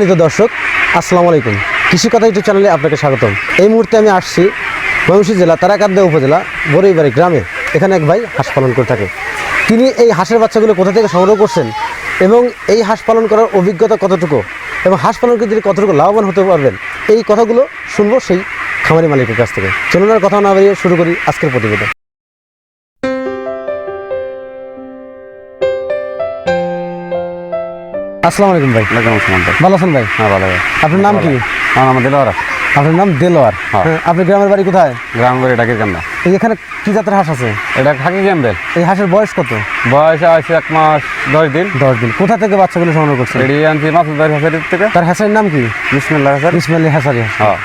সম্মানিত দর্শক, আসসালামু আলাইকুম। কৃষি কথা ইউটিউব চ্যানেলে আপনাকে স্বাগতম। এই মুহূর্তে আমি আসছি ময়মনসিংহ জেলা তারাকান্দা উপজেলা বরইবাড়ি গ্রামে। এখানে এক ভাই হাঁস পালন করে থাকে। তিনি এই হাঁসের বাচ্চাগুলো কোথা থেকে সংগ্রহ করছেন এবং এই হাঁস পালন করার অভিজ্ঞতা কতটুকু এবং হাঁস পালন করে তিনি কতটুকু লাভবান হতে পারবেন? এই কথাগুলো শুনব সেই খামারি মালিকের কাছ থেকে। চলুন আর কথা না বাড়িয়ে শুরু করি আজকের প্রতিবেদন। আসসালামু আলাইকুম ভাই। ওয়ালাইকুম আসসালাম ভাই। ভালো আছেন ভাই? হ্যাঁ ভালো ভাই। আপনার নাম কি? আমার নাম দিলওয়ারা আপনার নাম দেলোয়ার। হ্যাঁ। হ্যাঁ, আপনার গ্রামের বাড়ি কোথায়? গ্রাম বাড়ি ডাকির কান্দা। এই এখানে কি জাতের হাঁস আছে? এটা খাকি ক্যাম্বেল এই হাঁসের বয়স কত? বয়স আছে এক মাস দশ দিন। দশ দিন। কোথা থেকে বাচ্চাগুলো সংগ্রহ করছে এটি আনছি মাসুদ ভাই হাসারির থেকে। তার হাঁসের নাম কি? বিসমিল্লাহ হাসার। ইসমাইলি হাঁসারি। হ্যাঁ।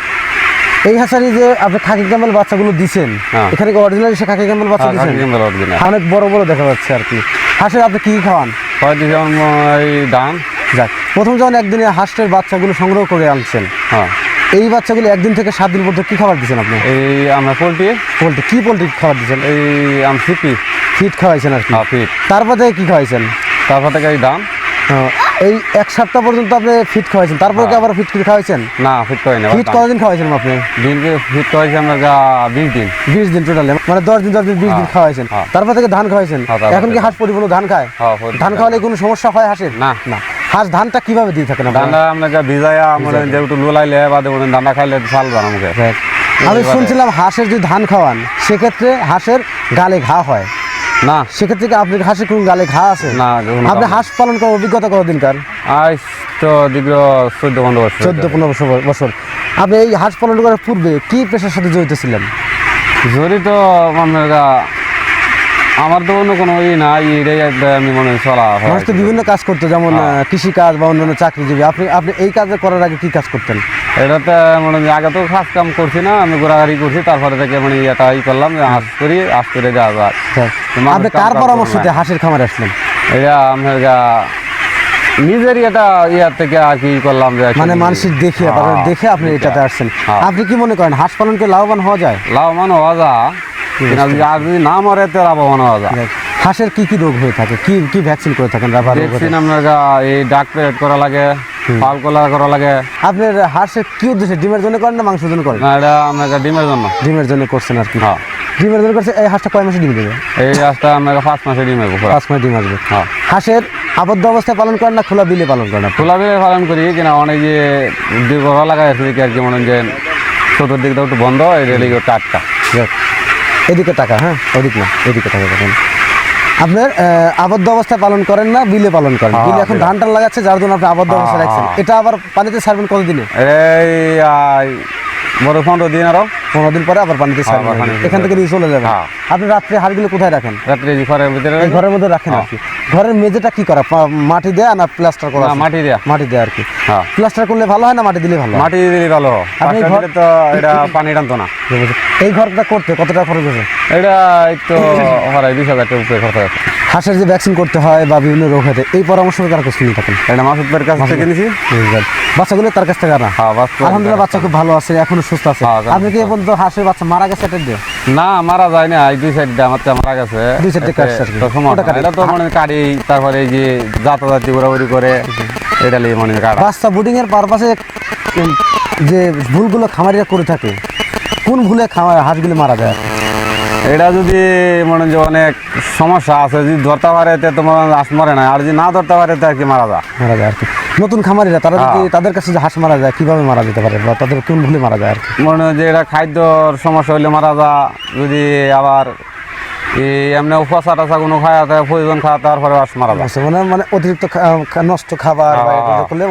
এই হাঁসারি যে আপনি খাকি ক্যাম্বেল বাচ্চাগুলো দিছেন হ্যাঁ। এখানে কি অরিজিনাল সে খাকি ক্যাম্বেল বাচ্চা দিছেন? অনেক বড় বড় দেখা যাচ্ছে আর কি। হাঁসের আপনি কি খাওয়ান? হয় দিয়েছে এই ধান যাক প্রথম যখন একদিনে হাঁসের বাচ্চাগুলো সংগ্রহ করে আনছেন। হ্যাঁ। এই বাচ্চাগুলো একদিন থেকে সাত দিন পর্যন্ত কি খাবার দিচ্ছেন আপনি? এই আমরা পোলট্রি। পোলট্রি কি পোলট্রি খাবার দিচ্ছেন? এই আম সিপি ফিট খাওয়াইছেন আর কি। হ্যাঁ ফিট। তারপর থেকে কি খাওয়াইছেন? তারপর থেকে এই ধান হ্যাঁ, এই এক সপ্তাহ পর্যন্ত আপনি ফিট খাওয়াইছেন। তারপরে কি হ্যাঁ। আবার ফিট করে খাওয়াইছেন? না ফিট করে না ফিট কতদিন খাওয়াইছেন আপনি? দিনকে ফিট করেছে আমরা গা বিশ দিন। বিশ দিন টোটালে মানে দশ দিন দশ দিন বিশ দিন খাওয়াইছেন। তারপর থেকে ধান খাওয়াইছেন? এখন কি। হাঁস পরিপূর্ণ ধান খায়? ধান খাওয়ালে কোনো সমস্যা হয় হাঁসের? না। না। হাঁস ধানটা কীভাবে দিয়ে থাকেন? ধানটা আমরা গা ভিজাইয়া মানে যেহেতু লোলাইলে বাদে মনে ধানটা খাইলে ফাল বানা মুখে আমি শুনছিলাম হাঁসের যদি ধান খাওয়ান সেক্ষেত্রে হাঁসের গালে ঘা হয়। না। সেক্ষেত্রে কি আপনার হাঁসের কোন গালে ঘা আছে? না আপনি হাঁস পালন করার অভিজ্ঞতা কতদিনকার আজ তো দীর্ঘ চোদ্দ পনেরো বছর। চোদ্দ পনেরো বছর বছর। আপনি এই হাঁস পালন করার পূর্বে কি পেশার সাথে জড়িত ছিলেন? জড়িত আপনার গা- আমার তো অন্য কোনো ই না এটাই আমি মনে হয় চলা মানুষ তো বিভিন্ন কাজ করতো যেমন হ্যাঁ। কৃষি কাজ বা অন্যান্য চাকরিজীবী। আপনি আপনি এই কাজ করার আগে কি কাজ করতেন? এটাতে মনে হয় আগে তো কাজ কাম করছি না আমি ঘোরাঘুরি করছি তারপরে থেকে মানে এটা ই করলাম যে হাঁস করি হাঁস করে যাওয়া যায় আপনি কার পরামর্শতে। হাঁসের খামারে আসলেন? এটা আপনার গা নিজেরই এটা ইয়ার থেকে আর কি করলাম যে মানে মানুষের দেখে হ্যাঁ, দেখে আপনি এটাতে আসছেন। হ্যাঁ। আপনি কি মনে করেন হাঁস পালন করে লাভবান হওয়া যায়? লাভবান হওয়া যা যদি আর যদি না মরে তো লাভবান হওয়া যা হাঁসের কি কি রোগ হয়ে থাকে? কি কি ভ্যাকসিন করে থাকেন ভ্যাকসিন? আপনার এই ডাক পেরেড করা লাগে পাল কলা করা লাগে। আপনার হাঁসের কি উদ্দেশ্যে? ডিমের জন্য করেন না মাংসের জন্য করেন? না এটা আপনার ডিমের জন্য। ডিমের জন্য করছেন আর কি। হ্যাঁ। ডিমের জন্য করছে এই হাঁসটা কয় মাসে ডিম দেবে? এই গাছটা আপনার পাঁচ মাসে ডিমের উপর পাঁচ মাসে ডিম আসবে। হ্যাঁ। হাঁসের আবদ্ধ অবস্থায় পালন করেন না খোলা বিলে পালন করেন আপনি? খোলা বিলে পালন করি কিনা অনেক যে দীর্ঘ লাগাই আছে আর কি মনে হয় যে চতুর্দিকটা একটু বন্ধ এটা লিগে টাটকা। এদিকে টাকা হ্যাঁ? ওদিক না এদিকে টাকা দেখেন। আপনার আবদ্ধ অবস্থায় পালন করেন না বিলে পালন করেন। হ্যাঁ, বিলে এখন ধানটা ধান টান লাগাচ্ছে যার জন্য আপনি আবদ্ধ হ্যাঁ, অবস্থায় রাখছেন। হ্যাঁ। এটা আবার পানিতে ছাড়বেন কতদিনে? এই আই, বড় পনেরো দিন আরও। পনেরো দিন পরে আবার পানিতে ছাড়বেন। এখান থেকে নিয়ে চলে যাবেন। হ্যাঁ। আপনি রাত্রে হাড়গুলো কোথায় রাখেন? রাত্রে ঘরের ভিতরে ঘরের মধ্যে রাখেন আর হ্যাঁ। কি। ঘরের মেঝেটা কি করা? মাটি দেয়া না প্লাস্টার করা মাটি দেয়া। মাটি দেয়া আর কি। হ্যাঁ। প্লাস্টার করলে ভালো হয় না মাটি দিলে ভালো মাটি দিলে ভালো আপনি ঘর- তো এটা পানি টানতো না। এই ঘরটা করতে কত টাকা খরচ হয়েছে এটা একটু হরাই বিশ হাজার টাকা উপরে খরচ আছে। হাঁসের যে ভ্যাকসিন করতে হয় বা বিভিন্ন রোগ হতে এই পরামর্শ কার কাছে নিয়ে থাকেন এটা মাসুদ ভাইয়ের কাছ থেকে নিয়েছি। বাচ্চাগুলো তার কাছ থেকে আনা। হ্যাঁ আলহামদুলিল্লাহ বাচ্চা খুব ভালো আছে এখনও সুস্থ আছে। হ্যাঁ, আপনি কি এখন তো হাঁসের বাচ্চা মারা গেছে এটা দিয়ে? না মারা যায় না দুই সাইড আমার মারা গেছে। দুই কাটছে আর কি। এটা তো মানে কাটি তারপরে এই যে যাতায়াতি ঘোরাঘুরি করে এটা লিয়ে মানে কাটা। বাচ্চা বুডিং এর পারপাসে যে ভুলগুলো খামারিরা করে থাকে কোন ভুলে খামার হাঁসগুলো মারা যায়? এটা যদি মনে যে অনেক সমস্যা আছে যদি ধরতে পারে তে তোমার হাঁস মরে না আর যদি না ধরতে পারে তে আর কি মারা যায়? মারা যায় আর কি। নতুন খামারিরা তারা যদি হ্যাঁ। তাদের কাছে যে হাঁস মারা যায় কীভাবে মারা যেতে পারে বা তাদের কোন ভুলে মারা যায় আর কি মনে হয় যে এটা খাদ্যর সমস্যা হইলে মারা যা যদি আবার এমনি উপসা টাসা কোনো খাওয়া থাকে প্রয়োজন খাওয়া তারপরে হাঁস মারা যায় মানে মানে অতিরিক্ত নষ্ট খাবার হ্যাঁ। করলে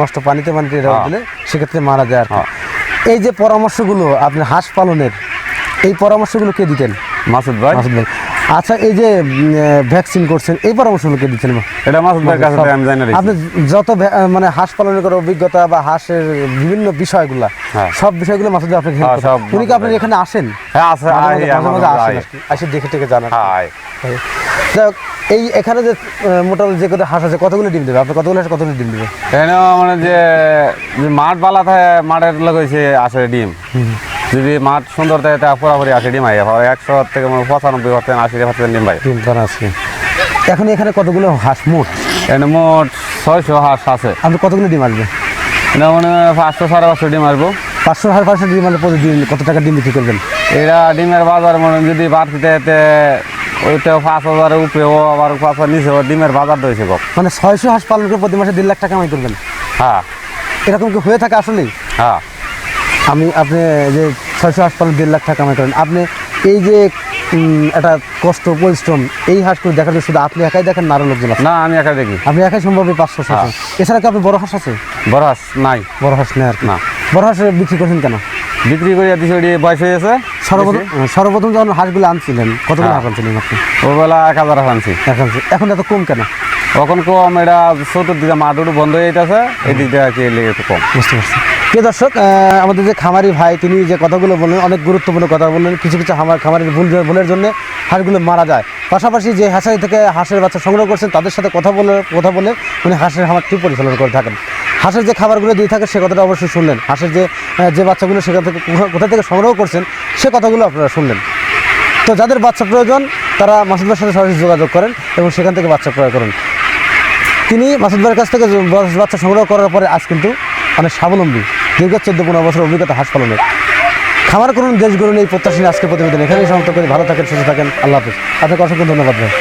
নষ্ট পানিতে পানিতে হ্যাঁ। দিলে সেক্ষেত্রে মারা যায় আর কি। এই যে পরামর্শগুলো আপনি হাঁস পালনের এই পরামর্শগুলো কে দিতেন মাসুদ ভাই মাসুদ ভাই আচ্ছা এই যে ভ্যাকসিন করছেন এই পরামর্শগুলো কে দিচ্ছেন এটা মাসুদ ভাইয়ের কাছে আমি জানি না আপনি যত মানে হাঁস পালনের করার অভিজ্ঞতা বা হাঁসের বিভিন্ন বিষয়গুলো হ্যাঁ। সব বিষয়গুলো মাসুদ ভাই আপনাকে হ্যাঁ। উনি কি আপনার ভাই। এখানে আসেন? হ্যাঁ আসেন। এসে দেখে টেকে জানান। হাই যাই এই এখানে যে মোটামুটি যে কত হাঁস আছে কতগুলো ডিম দেবে? আপনি কতগুলো হাঁস কতগুলো ডিম দেবে? এখানে মানে যে যে মাঠ বালা থাকে মাঠের লোক হয়েছে আসে ডিম। যদি মাঠ সুন্দর থাকে তা পুরাপুরি আসে ডিম আই একশো থেকে মানে পঁচানব্বই পার্সেন্ট আশি পার্সেন্ট ডিম পাই ডিম আছে। এখন এখানে কতগুলো হাঁস মোট? এখানে মোট ছয়শো হাঁস আছে। আপনি কতগুলো ডিম আসবে? এটা মনে পাঁচশো সাড়ে পাঁচশো ডিম আসব। পাঁচশো সাড়ে পাঁচশো ডিম মানে প্রতিদিন কত টাকা ডিম বিক্রি করবেন? এটা ডিমের বাজার মনে যদি বাড়তিতে এতে ওইটাও পাঁচ হাজারের উপরেও আবার পাঁচ হাজার নিচেও ডিমের বাজার রয়েছে গপ মানে ছয়শো হাঁস পালন করে প্রতি মাসে দেড় লাখ টাকা কামাই করবেন? হ্যাঁ। এরকম কি হয়ে থাকে আসলেই? হ্যাঁ। আমি আপনি যে ছয়শো হাঁস পালন দেড় লাখ টাকা কামাই করেন। আপনি এই যে একটা কষ্ট পরিশ্রম এই হাঁসগুলো দেখার জন্য শুধু আপনি একাই দেখেন না আরও লোকজন না আমি একা দেখি। আপনি একাই সম্ভব পাঁচশো ছশো হ্যাঁ। এছাড়া কি আপনি বড় হাঁস আছে? বড় হাঁস নাই। বড় হাঁস নেই আর না। বড় হাঁস বিক্রি করছেন কেন? বিক্রি করে দিছি ওটি বয়স হয়ে গেছে। সর্বপ্রথম সর্বপ্রথম যখন হাঁসগুলো আনছিলেন কতগুলো হ্যাঁ। হাঁস আনছিলেন আপনি? ওবেলা এক হাজার হাঁস আনছি। এখন এখন এত কম কেন? তখন কম এটা চতুর্দিকে মাঠ উঠু বন্ধ হয়ে যেতেছে এই দিক দিয়ে আর কি লেগে কম। বুঝতে পারছি। প্রিয় দর্শক আমাদের যে খামারি ভাই, তিনি যে কথাগুলো বললেন, অনেক গুরুত্বপূর্ণ কথা বললেন, কিছু কিছু খামার, খামারের ভুল ভুলের জন্য হাঁসগুলো মারা যায়। পাশাপাশি যে হাঁসারি থেকে হাঁসের বাচ্চা সংগ্রহ করছেন, তাদের সাথে কথা বলে কথা বলে উনি হাঁসের খামারটি পরিচালনা করে থাকেন। হাঁসের যে খাবারগুলো দিয়ে থাকে, সে কথাটা অবশ্যই শুনলেন। হাঁসের যে যে বাচ্চাগুলো সেখান থেকে, কোথা- কোথা থেকে সংগ্রহ করছেন, সে কথাগুলো আপনারা শুনলেন। তো যাদের বাচ্চা প্রয়োজন, তারা মাসুদ ভাইয়ের সাথে সরাসরি যোগাযোগ করেন এবং সেখান থেকে বাচ্চা ক্রয় করেন। তিনি মাসুদ ভাইয়ের কাছ থেকে বাচ্চা সংগ্রহ করার পরে আজ কিন্তু অনেক স্বাবলম্বী। দীর্ঘ চোদ্দ পনেরো বছর অভিজ্ঞতা হাঁস পালনের। খামার করুন দেশগুলো এই প্রত্যাশী আজকে প্রতিবেদন এখানেই সমাপ্ত করে। ভালো থাকেন, সুস্থ থাকেন, আল্লাহ হাফিজ। আপনাকে অসংখ্য ধন্যবাদ ভাই।